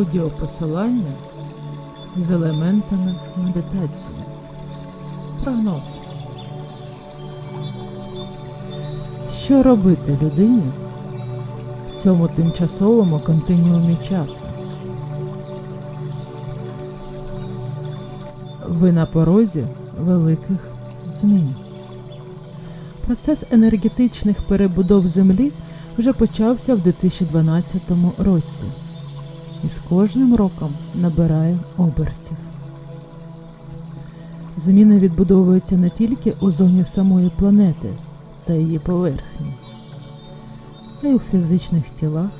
аудіопосилання з елементами медитації. Прогноз. Що робити людині в цьому тимчасовому континіумі часу? Ви на порозі великих змін. Процес енергетичних перебудов Землі вже почався в 2012 році і з кожним роком набирає обертів. Зміни відбудовуються не тільки у зоні самої планети та її поверхні, а й у фізичних тілах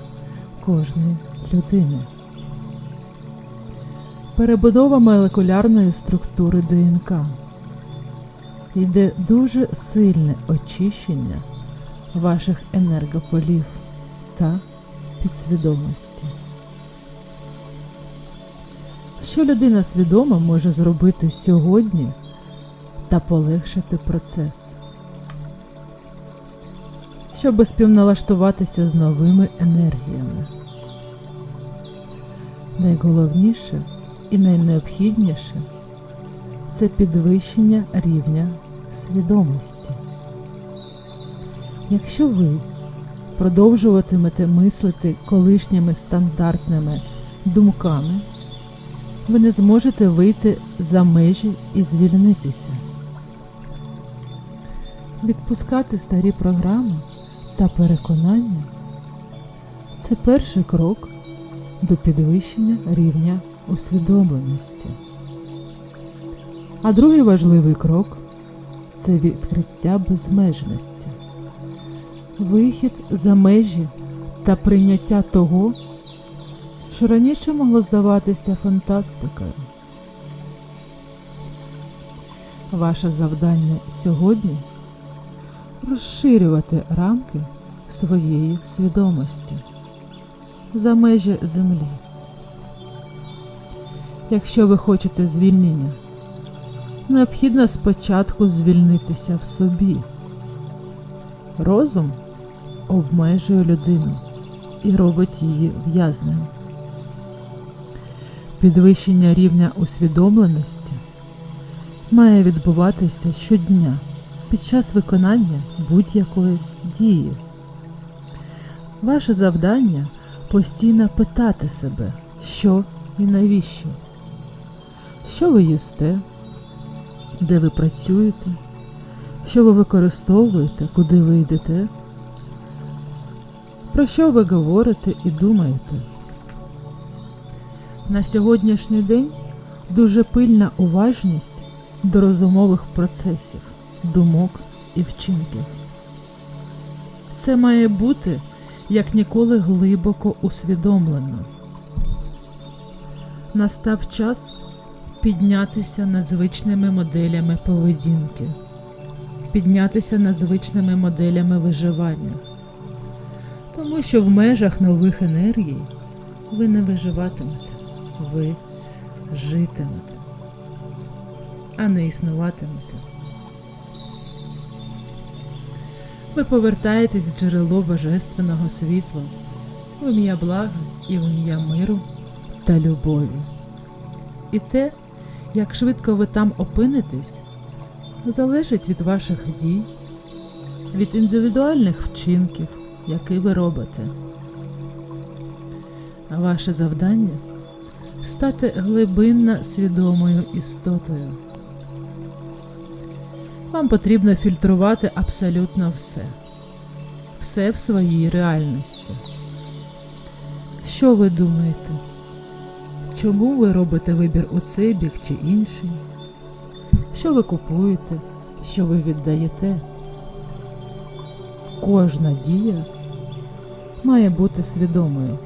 кожної людини. Перебудова молекулярної структури ДНК йде дуже сильне очищення ваших енергополів та підсвідомості. Що людина свідома може зробити сьогодні та полегшити процес, щоб співналаштуватися з новими енергіями? Найголовніше і найнеобхідніше це підвищення рівня свідомості. Якщо ви продовжуватимете мислити колишніми стандартними думками, ви не зможете вийти за межі і звільнитися. Відпускати старі програми та переконання це перший крок до підвищення рівня усвідомленості. А другий важливий крок це відкриття безмежності, вихід за межі та прийняття того, що раніше могло здаватися фантастикою. Ваше завдання сьогодні розширювати рамки своєї свідомості за межі землі. Якщо ви хочете звільнення, необхідно спочатку звільнитися в собі. Розум обмежує людину і робить її в'язнем. Підвищення рівня усвідомленості має відбуватися щодня під час виконання будь-якої дії. Ваше завдання постійно питати себе, що і навіщо, що ви їсте, де ви працюєте, що ви використовуєте, куди ви йдете, про що ви говорите і думаєте. На сьогоднішній день дуже пильна уважність до розумових процесів, думок і вчинків. Це має бути як ніколи глибоко усвідомлено. Настав час піднятися над звичними моделями поведінки, піднятися над звичними моделями виживання, тому що в межах нових енергій ви не виживатимете, ви житимете, а не існуватимете. Ви повертаєтесь в джерело божественного світла, в ім'я блага і в ім'я миру та любові. І те, як швидко ви там опинитесь, залежить від ваших дій, від індивідуальних вчинків, які ви робите. А ваше завдання стати глибинно свідомою істотою. Вам потрібно фільтрувати абсолютно все, все в своїй реальності. Що ви думаєте? Чому ви робите вибір у цей бік чи інший? Що ви купуєте? Що ви віддаєте? Кожна дія має бути свідомою.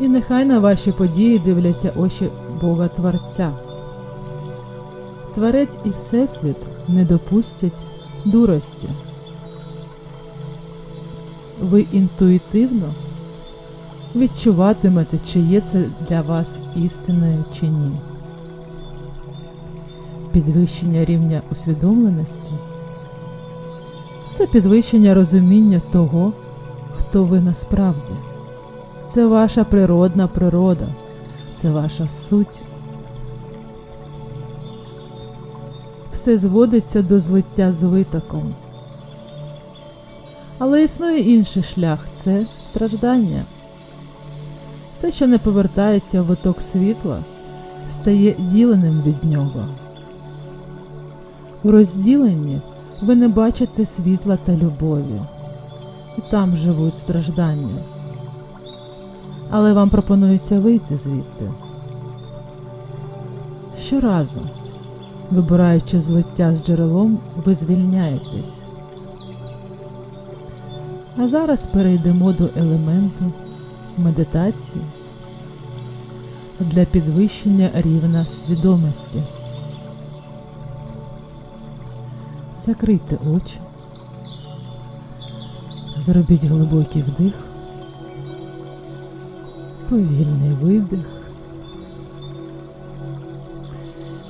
І нехай на ваші події дивляться очі Бога Творця. Творець і Всесвіт не допустять дурості. Ви інтуїтивно відчуватимете, чи є це для вас істиною чи ні. Підвищення рівня усвідомленості це підвищення розуміння того, хто ви насправді, Це ваша природна природа, це ваша суть. Все зводиться до злиття з витоком. Але існує інший шлях це страждання. Все, що не повертається в виток світла, стає діленим від нього. У розділенні ви не бачите світла та любові, і там живуть страждання. Але вам пропонується вийти звідти. Щоразу, вибираючи злиття з джерелом, ви звільняєтесь. А зараз перейдемо до елементу медитації для підвищення рівня свідомості. Закрийте очі, зробіть глибокий вдих, повільний видих.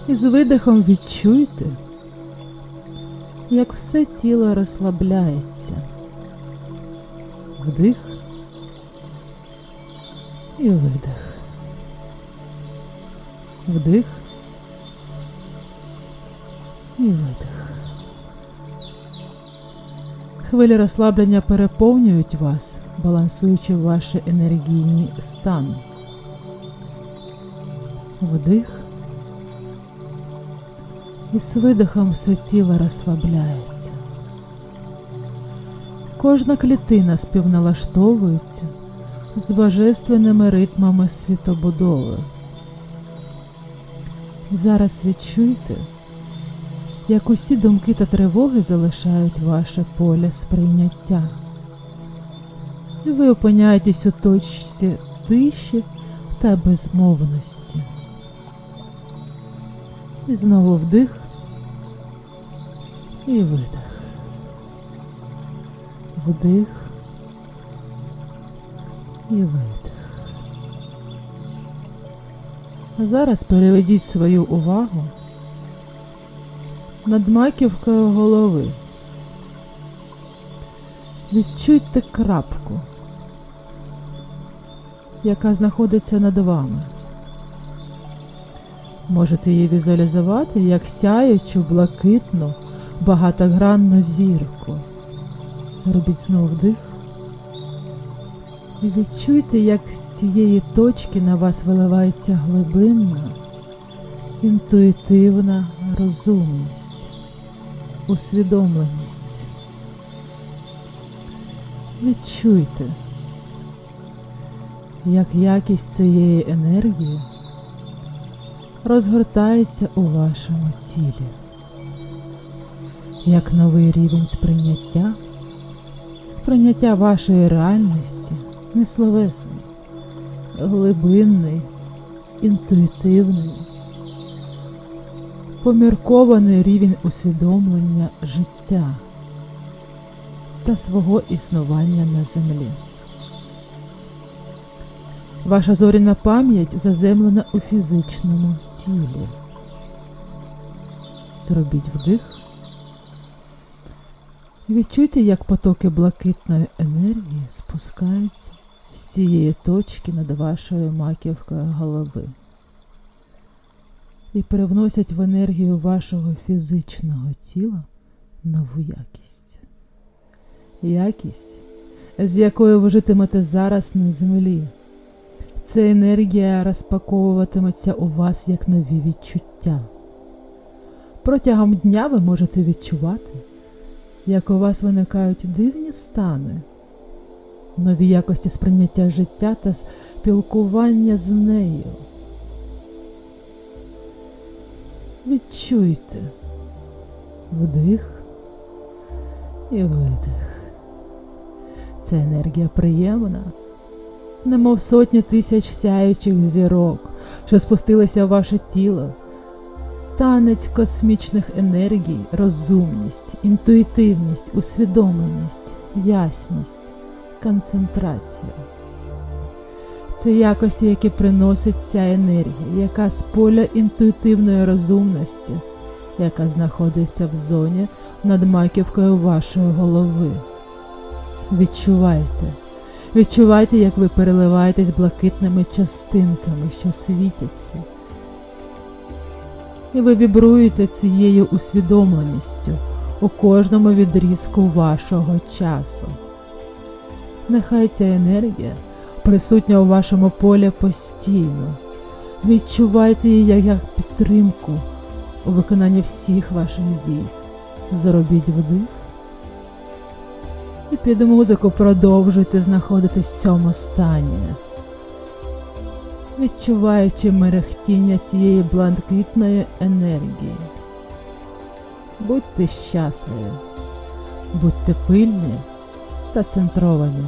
І з видихом відчуйте, як все тіло розслабляється. Вдих і видих. Вдих і видих. Хвилі розслаблення переповнюють вас, балансуючи ваші енергійні стани. Вдих. І з видихом все тіло розслабляється. Кожна клітина співналаштовується з божественними ритмами світобудови. Зараз відчуйте, як усі думки та тривоги залишають ваше поле сприйняття. І ви опиняєтесь у точці тиші та безмовності. І знову вдих і видих. Вдих і видих. А зараз переведіть свою увагу над маківкою голови. Відчуйте крапку, яка знаходиться над вами. Можете її візуалізувати як сяючу, блакитну, багатогранну зірку. Зробіть знову вдих. І відчуйте, як з цієї точки на вас виливається глибинна, інтуїтивна розумність, усвідомленість. Відчуйте, як якість цієї енергії розгортається у вашому тілі, як новий рівень сприйняття, сприйняття вашої реальності несловесний, глибинний, інтуїтивний, поміркований рівень усвідомлення життя та свого існування на землі. Ваша зоряна пам'ять заземлена у фізичному тілі. Зробіть вдих. Відчуйте, як потоки блакитної енергії спускаються з цієї точки над вашою маківкою голови і привносять в енергію вашого фізичного тіла нову якість. Якість, з якою ви житимете зараз на землі. Ця енергія розпаковуватиметься у вас як нові відчуття. Протягом дня ви можете відчувати, як у вас виникають дивні стани, нові якості сприйняття життя та спілкування з нею. Відчуйте вдих і видих. Ця енергія приємна, немов сотні тисяч сяючих зірок, що спустилися в ваше тіло. Танець космічних енергій, розумність, інтуїтивність, усвідомленість, ясність, концентрація. Це якості, які приносить ця енергія, яка з поля інтуїтивної розумності, яка знаходиться в зоні над маківкою вашої голови. Відчувайте, Відчувайте, як ви переливаєтесь блакитними частинками, що світяться. І ви вібруєте цією усвідомленістю у кожному відрізку вашого часу. Нехай ця енергія присутня у вашому полі постійно. Відчувайте її як, підтримку у виконанні всіх ваших дій. Заробіть вдих. І під музику продовжуйте знаходитись в цьому стані, відчуваючи мерехтіння цієї блакитної енергії. Будьте щасливі, будьте пильні та центровані.